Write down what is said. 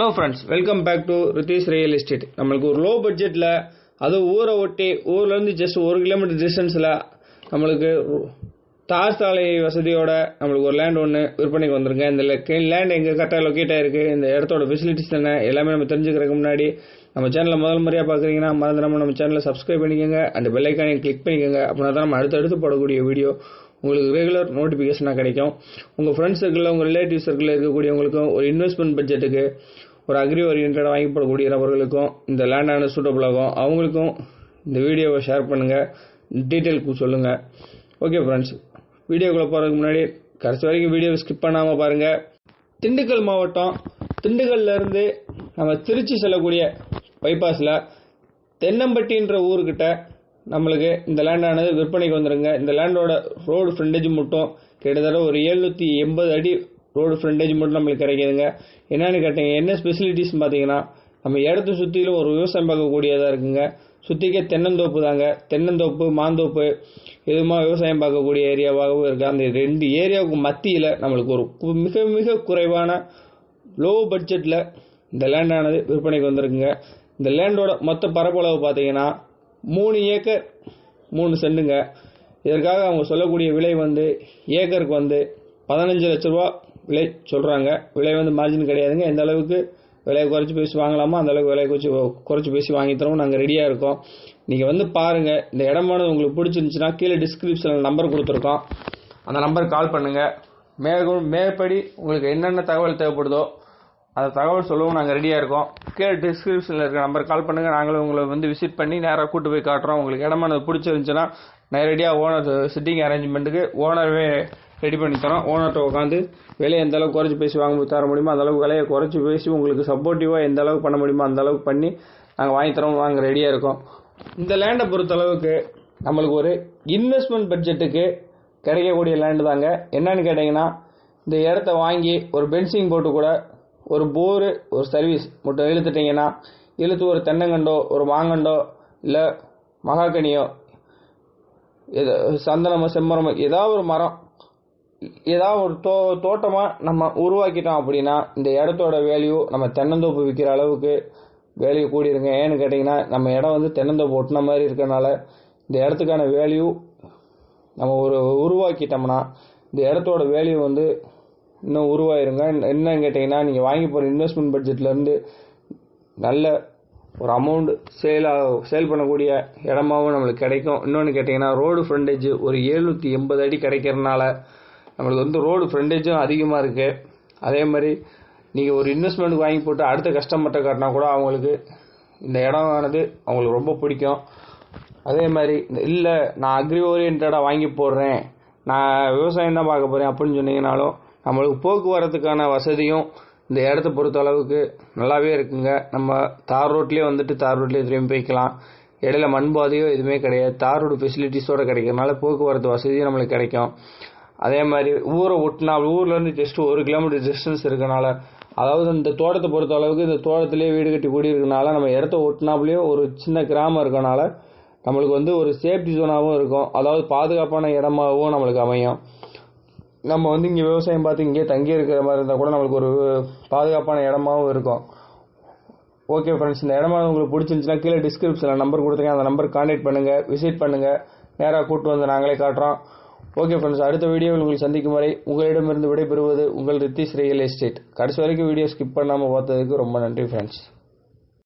Hello friends welcome back to Rithish real estate நம்மளுக்கு ஒரு low பட்ஜெட்டில் அதுவும் ஊரை ஒட்டி ஊர்லேருந்து ஜஸ்ட் ஒரு கிலோமீட்டர் டிஸ்டன்ஸில் நம்மளுக்கு தார் சாலை வசதியோட நம்மளுக்கு ஒரு லேண்ட் ஒன்று விற்பனைக்கு வந்திருங்க இந்த லேண்ட் எங்கே கரெக்டாக லொக்கேட் ஆகிருக்கு இந்த இடத்தோட ஃபெசிலிட்டிஸ் என்ன எல்லாமே நம்ம தெரிஞ்சுக்கிறதுக்கு முன்னாடி நம்ம சேனலை முதல் முறையாக பார்க்குறீங்கன்னா மறந்துடாமல் நம்ம சேனலை சப்ஸ்கிரைப் பண்ணிக்கோங்க. அந்த பெல் கிளிக் பண்ணிக்கோங்க. அப்படின்னா தான் நம்ம அடுத்தடுத்து போடக்கூடிய வீடியோ உங்களுக்கு ரெகுலர் நோட்டிஃபிகேஷனாக கிடைக்கும். உங்கள் ஃப்ரெண்ட்ஸ் சர்க்கிளில் உங்கள் ரிலேட்டிவ் சர்க்கிளில் இருக்கக்கூடியவங்களுக்கும் ஒரு இன்வெஸ்ட்மெண்ட் பட்ஜெட்டுக்கு ஒரு அக்ரி ஓரியன்டாக வாங்கி போடக்கூடிய நபர்களுக்கும் இந்த லேண்டான சூட்டபிள் ஆகும். அவங்களுக்கும் இந்த வீடியோவை ஷேர் பண்ணுங்கள் டீட்டெயிலுக்கு சொல்லுங்கள் ஓகே ஃப்ரெண்ட்ஸ் வீடியோக்குள்ளே போகிறதுக்கு முன்னாடி கடைசி வரைக்கும் வீடியோவை ஸ்கிப் பண்ணாமல் பாருங்கள் திண்டுக்கல் மாவட்டம் திண்டுக்கல்லேருந்து நம்ம திருச்சி செல்லக்கூடிய பைபாஸில் தென்னம்பட்டின்ற ஊருக்கிட்ட நம்மளுக்கு இந்த லேண்டானது விற்பனைக்கு வந்துடுங்க இந்த லேண்டோட ரோடு ஃப்ரண்டேஜ் மட்டும் கிட்டத்தட்ட ஒரு எழுநூற்றி எண்பது அடி ரோடு ஃப்ரண்டேஜ் மட்டும் நம்மளுக்கு கிடைக்குதுங்க. என்னன்னு கேட்டீங்க என்ன ஸ்பெசிலிட்டிஸ் பார்த்தீங்கன்னா நம்ம இடத்த சுற்றிலும் ஒரு விவசாயம் பார்க்கக்கூடியதாக இருக்குங்க. சுற்றிக்க தென்னந்தோப்பு தாங்க. தென்னந்தோப்பு மாந்தோப்பு இதுமா விவசாயம் பார்க்கக்கூடிய ஏரியாவாகவும் இருக்குது அந்த ரெண்டு ஏரியாவுக்கு மத்தியில் நம்மளுக்கு ஒரு மிக மிக குறைவான லோ பட்ஜெட்டில் இந்த லேண்டானது விற்பனைக்கு வந்திருக்குங்க. இந்த லேண்டோட மொத்த பரப்பளவு பார்த்தீங்கன்னா மூணு ஏக்கர் மூணு சென்டுங்க இதற்காக அவங்க சொல்லக்கூடிய விலை வந்து ஏக்கருக்கு வந்து பதினஞ்சு லட்ச ரூபா விலை சொல்கிறாங்க விலை வந்து மார்ஜின் கிடையாதுங்க. எந்த அளவுக்கு விலையை குறைச்சி பேசி வாங்கலாமோ அந்தளவுக்கு விலையை குறைச்சி குறைச்சி பேசி வாங்கி தரோம் நாங்கள் ரெடியாக இருக்கோம். நீங்கள் வந்து பாருங்கள் இந்த இடமானது உங்களுக்கு பிடிச்சிருந்துச்சுன்னா கீழே டிஸ்கிரிப்ஷனில் நம்பர் கொடுத்துருக்கோம். அந்த நம்பருக்கு கால் பண்ணுங்கள் மேற்கொண்டு மேற்படி உங்களுக்கு என்னென்ன தகவல் தேவைப்படுதோ அந்த தகவல் சொல்லவும். நாங்கள் ரெடியாக இருக்கோம். கீழே டிஸ்கிரிப்ஷனில் இருக்கிற நம்பர் கால் பண்ணுங்கள் நாங்களும் உங்களை வந்து விசிட் பண்ணி நேராக கூட்டு போய் காட்டுறோம். உங்களுக்கு இடமானது பிடிச்சிருந்துச்சுன்னா நேரடியாக ஓனர் சிட்டிங் அரேஞ்ச்மெண்ட்டுக்கு ஓனரவே ரெடி பண்ணி தரோம் ஓனர்கிட்ட உட்காந்து விலையை எந்த அளவுக்கு குறைச்சி பேசி வாங்க தர முடியுமோ அந்த அளவுக்கு விலையை குறைச்சி பேசி உங்களுக்கு சப்போர்ட்டிவாக எந்த அளவுக்கு பண்ண முடியுமோ அந்த அளவுக்கு பண்ணி நாங்கள் வாங்கி தரோம். வாங்க ரெடியாக இருக்கோம். இந்த லேண்டை பொறுத்த அளவுக்கு நம்மளுக்கு ஒரு இன்வெஸ்ட்மெண்ட் பட்ஜெட்டுக்கு கிடைக்கக்கூடிய லேண்டு தாங்க. என்னன்னு கேட்டிங்கன்னா இந்த இடத்த வாங்கி ஒரு பென்சிங் போட்டு கூட ஒரு போரு ஒரு சர்வீஸ் மட்டும் இழுத்துட்டிங்கன்னா இழுத்து ஒரு தென்னங்கண்டோ ஒரு மாங்கண்டோ இல்லை மகாக்கனியோ எது சந்தனமோ செம்மரமோ ஏதாவது ஒரு மரம் ஏதாவது ஒரு தோ தோட்டமாக நம்ம உருவாக்கிட்டோம் அப்படின்னா இந்த இடத்தோட வேல்யூ நம்ம தென்னந்தோப்பு விற்கிற அளவுக்கு வேல்யூ கூடிருங்க. ஏன்னு கேட்டிங்கன்னா நம்ம இடம் வந்து தென்னந்தோப்பு ஒட்டின மாதிரி இருக்கிறனால இந்த இடத்துக்கான வேல்யூ நம்ம ஒரு உருவாக்கிட்டோம்னா இந்த இடத்தோட வேல்யூ வந்து இன்னும் உருவாயிருங்க. என்னன்னு கேட்டிங்கன்னா நீங்கள் வாங்கி போகிற இன்வெஸ்ட்மெண்ட் பட்ஜெட்லேருந்து நல்ல ஒரு அமௌண்ட் சேல் சேல் பண்ணக்கூடிய இடமாவும் நம்மளுக்கு கிடைக்கும். இன்னொன்று கேட்டிங்கன்னா ரோடு ஃப்ரண்டேஜ் ஒரு எழுநூற்றி எண்பது அடி கிடைக்கிறதுனால நம்மளுக்கு வந்து ரோடு ஃப்ரண்டேஜும் அதிகமாக இருக்குது அதே மாதிரி நீங்கள் ஒரு இன்வெஸ்ட்மெண்ட் வாங்கி போட்டு அடுத்த கஸ்டமர்கிட்ட காட்டினா கூட அவங்களுக்கு இந்த இடமானது அவங்களுக்கு ரொம்ப பிடிக்கும். அதே மாதிரி இந்த இல்லை நான் அக்ரி ஓரியன்டாக வாங்கி போடுறேன். நான் விவசாயம் தான் பார்க்க போகிறேன் அப்படின்னு சொன்னீங்கனாலும் நம்மளுக்கு போக்குவரத்துக்கான வசதியும் இந்த இடத்த பொறுத்த அளவுக்கு நல்லாவே இருக்குங்க. நம்ம தார் ரோட்லேயே வந்துட்டு தார் ரோட்லேயே திரும்பி போய்க்கலாம். இடையில மண் பாதையோ எதுவுமே கிடையாது. தார் ரோடு ஃபெசிலிட்டிஸோட கிடைக்கிறதுனால போக்குவரத்து வசதியும் நம்மளுக்கு கிடைக்கும். அதே மாதிரி ஊரை ஒட்டினா ஊர்லேருந்து ஜஸ்ட் ஒரு கிலோமீட்டர் டிஸ்டன்ஸ் இருக்கனால அதாவது இந்த தோட்டத்தை பொறுத்த அளவுக்கு இந்த தோட்டத்திலேயே வீடு கட்டி கூடி இருக்கனால நம்ம இடத்த ஒட்டினாப்புலேயே ஒரு சின்ன கிராமம் இருக்கனால நம்மளுக்கு வந்து ஒரு சேஃப்டி ஜோனாகவும் இருக்கும். அதாவது பாதுகாப்பான இடமாகவும் நம்மளுக்கு அமையும். நம்ம வந்து இங்கே விவசாயம் பார்த்து இங்கேயே தங்கி இருக்கிற மாதிரி இருந்தால் கூட நம்மளுக்கு ஒரு பாதுகாப்பான இடமாவும் இருக்கும். ஓகே ஃப்ரெண்ட்ஸ் இந்த இடமா உங்களுக்கு பிடிச்சிருந்துச்சுன்னா கீழே டிஸ்கிரிப்ஷனில் நம்பர் கொடுத்துருக்கேன். அந்த நம்பர் கான்டாக்ட் பண்ணுங்கள் விசிட் பண்ணுங்கள் நேராக கூப்பிட்டு வந்து நாங்களே காட்டுறோம். ஓகே ஃப்ரெண்ட்ஸ் அடுத்த வீடியோவில் உங்களை சந்திக்கும் வரை உங்களிடமிருந்து விடைபெறுவது உங்கள் ரித்திஷ் ரியல் எஸ்டேட். கடைசி வரைக்கும் வீடியோ ஸ்கிப் பண்ணாமல் பார்த்ததுக்கு ரொம்ப நன்றி ஃப்ரெண்ட்ஸ்